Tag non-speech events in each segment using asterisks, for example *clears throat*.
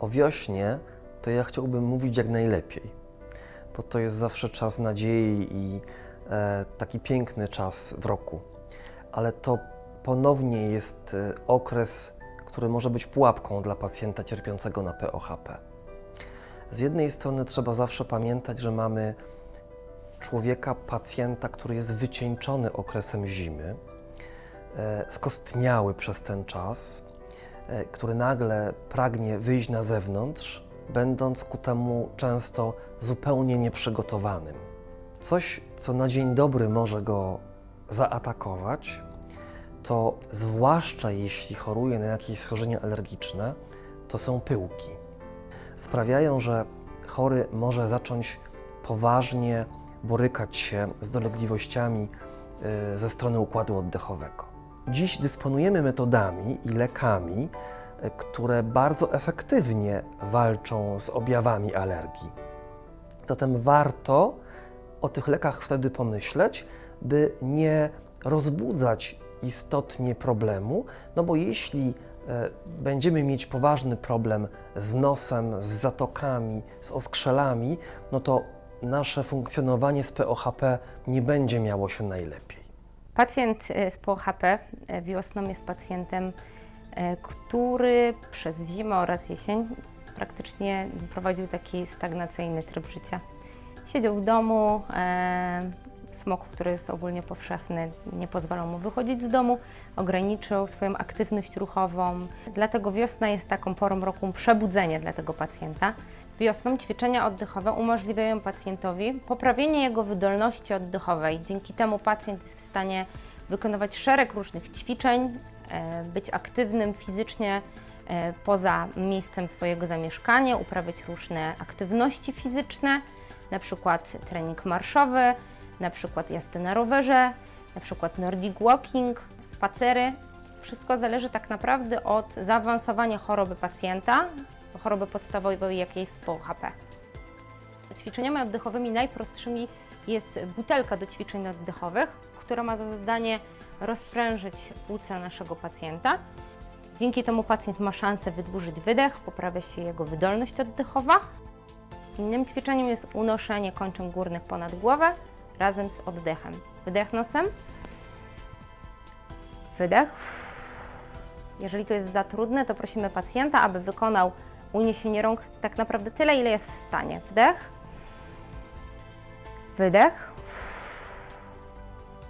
O wiośnie to ja chciałbym mówić jak najlepiej, bo to jest zawsze czas nadziei i e, taki piękny czas w roku. Ale to ponownie jest e, okres, który może być pułapką dla pacjenta cierpiącego na POHP. Z jednej strony trzeba zawsze pamiętać, że mamy człowieka, pacjenta, który jest wycieńczony okresem zimy, e, skostniały przez ten czas, e, który nagle pragnie wyjść na zewnątrz, będąc ku temu często zupełnie nieprzygotowanym. Coś, co na dzień dobry może go zaatakować, to zwłaszcza jeśli choruje na jakieś schorzenia alergiczne, to są pyłki. Sprawiają, że chory może zacząć poważnie borykać się z dolegliwościami y, ze strony układu oddechowego. Dziś dysponujemy metodami i lekami, y, które bardzo efektywnie walczą z objawami alergii. Zatem warto o tych lekach wtedy pomyśleć, by nie rozbudzać istotnie problemu, no bo jeśli e, będziemy mieć poważny problem z nosem, z zatokami, z oskrzelami, no to nasze funkcjonowanie z POHP nie będzie miało się najlepiej. Pacjent e, z POHP e, wiosną jest pacjentem, który przez zimę oraz jesień praktycznie prowadził taki stagnacyjny tryb życia. Siedział w domu, smog, który jest ogólnie powszechny, nie pozwalał mu wychodzić z domu, ograniczył swoją aktywność ruchową. Dlatego wiosna jest taką porą roku przebudzenia dla tego pacjenta. Wiosną ćwiczenia oddechowe umożliwiają pacjentowi poprawienie jego wydolności oddechowej. Dzięki temu pacjent jest w stanie wykonywać szereg różnych ćwiczeń, e, być aktywnym fizycznie e, poza miejscem swojego zamieszkania, uprawiać różne aktywności fizyczne, na przykład trening marszowy, na przykład jazdy na rowerze, na przykład nordic walking, spacery. Wszystko zależy tak naprawdę od zaawansowania choroby pacjenta, choroby podstawowej, jakiej jest POHP. Ćwiczeniami oddechowymi najprostszymi jest butelka do ćwiczeń oddechowych, która ma za zadanie rozprężyć płuca naszego pacjenta. Dzięki temu pacjent ma szansę wydłużyć wydech, poprawia się jego wydolność oddechowa. Innym ćwiczeniem jest unoszenie kończyn górnych ponad głowę razem z oddechem. Wydech nosem, wydech. Jeżeli to jest za trudne, to prosimy pacjenta, aby wykonał uniesienie rąk tak naprawdę tyle, ile jest w stanie. Wdech, wydech.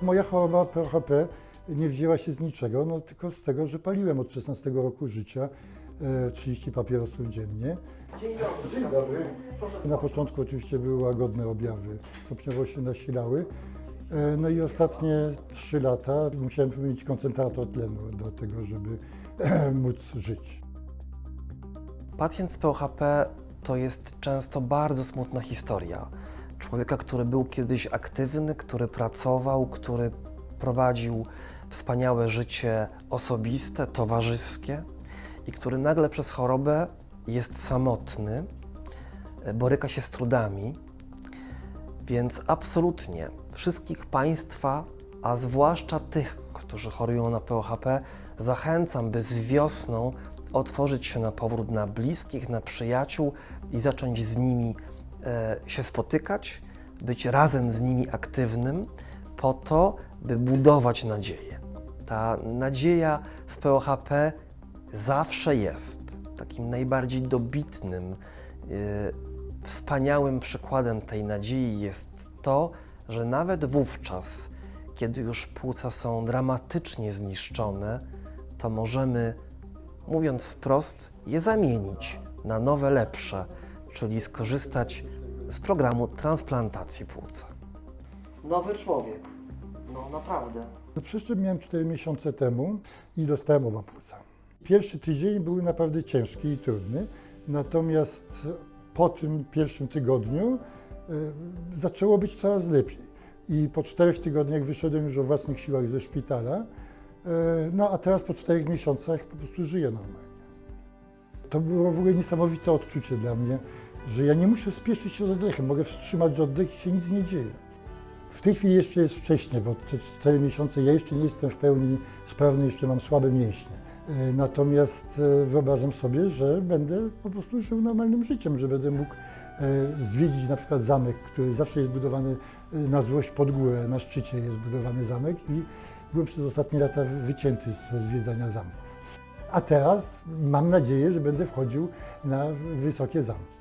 Moja choroba PHP nie wzięła się z niczego, no tylko z tego, że paliłem od 16 roku życia 30 papierosów dziennie. Dzień dobry. Na początku oczywiście były łagodne objawy, stopniowo się nasilały. E, No i ostatnie 3 lata musiałem wymienić koncentrator tlenu do tego, żeby *clears throat* móc żyć. Pacjent z POHP to jest często bardzo smutna historia. Człowieka, który był kiedyś aktywny, który pracował, który prowadził wspaniałe życie osobiste, towarzyskie i który nagle przez chorobę jest samotny, e, boryka się z trudami. Więc absolutnie wszystkich Państwa, a zwłaszcza tych, którzy chorują na POHP, zachęcam, by z wiosną otworzyć się na powrót na bliskich, na przyjaciół i zacząć z nimi e, się spotykać, być razem z nimi aktywnym, po to, by budować nadzieję. Ta nadzieja w POHP zawsze jest takim najbardziej dobitnym, e, wspaniałym przykładem tej nadziei jest to, że nawet wówczas, kiedy już płuca są dramatycznie zniszczone, to możemy, mówiąc wprost, je zamienić na nowe, lepsze, czyli skorzystać z programu transplantacji płuca. Nowy człowiek. No naprawdę. Przeszczep miałem 4 miesiące temu i dostałem oba płuca. Pierwszy tydzień był naprawdę ciężki i trudny, natomiast po tym pierwszym tygodniu e, zaczęło być coraz lepiej. I po czterech tygodniach wyszedłem już o własnych siłach ze szpitala, e, no a teraz po czterech miesiącach po prostu żyję normalnie. To było w ogóle niesamowite odczucie dla mnie, że ja nie muszę spieszyć się z oddechem, mogę wstrzymać oddech i się nic nie dzieje. W tej chwili jeszcze jest wcześnie, bo te 4 miesiące ja jeszcze nie jestem w pełni sprawny, jeszcze mam słabe mięśnie. E, Natomiast e, wyobrażam sobie, że będę po prostu żył normalnym życiem, że będę mógł e, zwiedzić na przykład zamek, który zawsze jest budowany na złość pod górę, na szczycie jest budowany zamek i byłem przez ostatnie lata wycięty ze zwiedzania zamków. A teraz mam nadzieję, że będę wchodził na wysokie zamki.